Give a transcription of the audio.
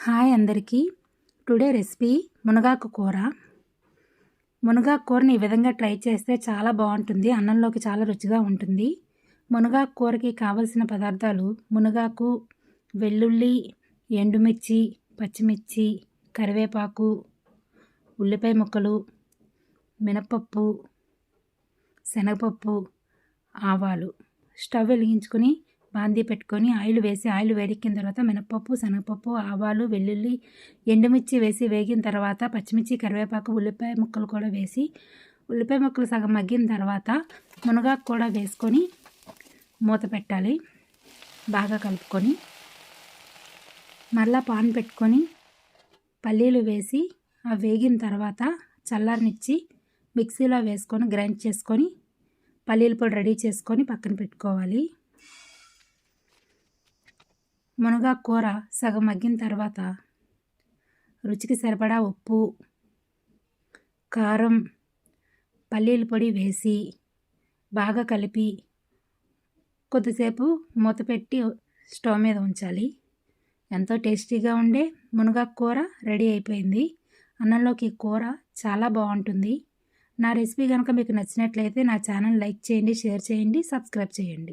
Hi అందరికీ. Today recipe మునగాకు కూర. మునగాకు కూరని ఈ విధంగా ట్రై చేస్తే చాలా బాగుంటుంది అన్నంలోకి చాలా రుచిగా ఉంటుంది. మునగాకు కూరకి కావలసిన పదార్థాలు మునగాకు వెల్లుల్లి ఎండుమిర్చి పచ్చిమిర్చి కరివేపాకు ఉల్లిపాయ ముక్కలు మినపప్పు శనగపప్పు ఆవాలు. స్టవ్ వెలిగించుకొని బాందీ పెట్టుకొని ఆయిల్ వేసి ఆయిల్ వేడెక్కిన తర్వాత మినపప్పు శనగపప్పు ఆవాలు వెల్లుల్లి ఎండుమిర్చి వేసి వేగిన తర్వాత పచ్చిమిర్చి కరివేపాకు ఉల్లిపాయ ముక్కలు కూడా వేసి ఉల్లిపాయ ముక్కలు సగం మగ్గిన తర్వాత మునగాకు కూడా వేసుకొని మూత పెట్టాలి. బాగా కలుపుకొని మళ్ళా పాన్ పెట్టుకొని పల్లీలు వేసి ఆ వేగిన తర్వాత చల్లారనిచ్చి మిక్సీలో వేసుకొని గ్రైండ్ చేసుకొని పల్లీల పొడి రెడీ చేసుకొని పక్కన పెట్టుకోవాలి. మునగాకు కూర సగం మగ్గిన తర్వాత రుచికి సరిపడా ఉప్పు కారం పల్లీల పొడి వేసి బాగా కలిపి కొద్దిసేపు మూత పెట్టి స్టవ్ మీద ఉంచాలి. ఎంతో టేస్టీగా ఉండే మునగాకు కూర రెడీ అయిపోయింది. అన్నంలోకి కూర చాలా బాగుంటుంది. నా రెసిపీ కనుక మీకు నచ్చినట్లయితే నా ఛానల్ లైక్ చేయండి షేర్ చేయండి సబ్స్క్రైబ్ చేయండి.